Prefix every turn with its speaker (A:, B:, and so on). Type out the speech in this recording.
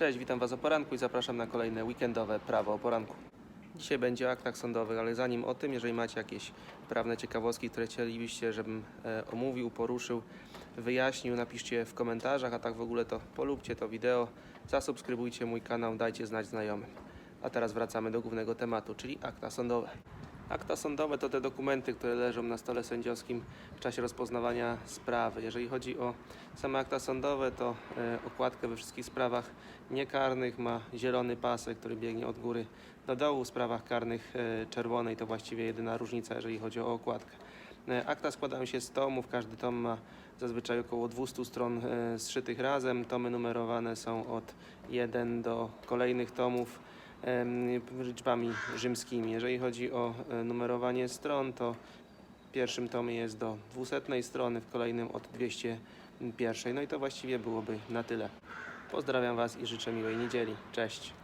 A: Cześć, witam Was o poranku i zapraszam na kolejne weekendowe prawo o poranku. Dzisiaj będzie o aktach sądowych, ale zanim o tym, jeżeli macie jakieś prawne ciekawostki, które chcielibyście, żebym e, omówił, poruszył, wyjaśnił, napiszcie w komentarzach, a tak w ogóle to polubcie to wideo, zasubskrybujcie mój kanał, dajcie znać znajomym. A teraz wracamy do głównego tematu, czyli akta sądowe. Akta sądowe to te dokumenty, które leżą na stole sędziowskim w czasie rozpoznawania sprawy. Jeżeli chodzi o same akta sądowe, to e, okładkę we wszystkich sprawach niekarnych ma zielony pasek, który biegnie od góry do dołu. W sprawach karnych e, czerwonej to właściwie jedyna różnica, jeżeli chodzi o okładkę. E, Akta składają się z tomów, każdy tom ma zazwyczaj około 200 stron zszytych razem. Tomy numerowane są od 1 do kolejnych tomów liczbami rzymskimi. Jeżeli chodzi o e, numerowanie stron, to w pierwszym tomie jest do 200 strony, w kolejnym od 201. No i to właściwie byłoby na tyle. Pozdrawiam Was i życzę miłej niedzieli. Cześć.